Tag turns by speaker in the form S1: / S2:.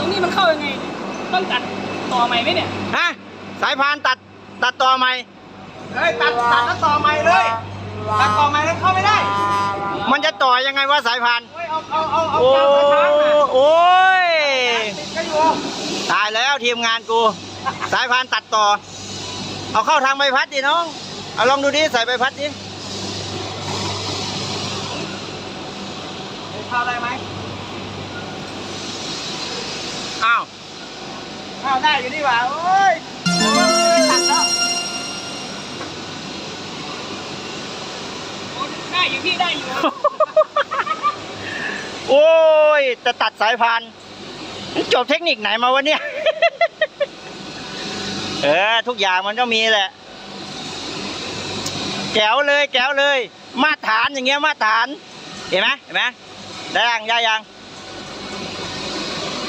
S1: ตรงนี้มันเข้ายังไงเนี่ยต้องตัดต่อใหม่ไหมเนี่ย
S2: ฮะสายพานตัดตัดต่อใหม่
S3: เฮ้ยตัดตัดแล้วต่อใหม่เลยตัดต่อใหม่แล้วเข้าไม่ได้
S2: มันจะต่อยังไงวะสายพาน
S3: เฮ้ยเอาเอาเอาเอา
S2: โอ้
S3: กาวกระช้างมา
S2: โอ้ย
S3: ติดก็อยู่
S2: ตายแล้วทีมงานกู สายพานตัดต่อ เอาเข้าทางใบพัดดิน้องเอาลองดูดิใส่ใบพัดดิ
S3: เข้าได้ไหม
S2: อ้าว
S3: เข้าได้อยู่นี่หว่าโอ้ยโอ้ยตัดแล้ว
S1: โอ้ได้อยู่พี่ได้อยู่
S2: โอ้ยจะตัดสายพานจบเทคนิคไหนมาวะเนี่ย เออ ทุกอย่างมันก็มีแหละแจ๋วเลยแจ๋วเลย มาตรฐานอย่างเงี้ยมาตรฐาน เห็นไหมเห็นไหมได้ยังได้ยัง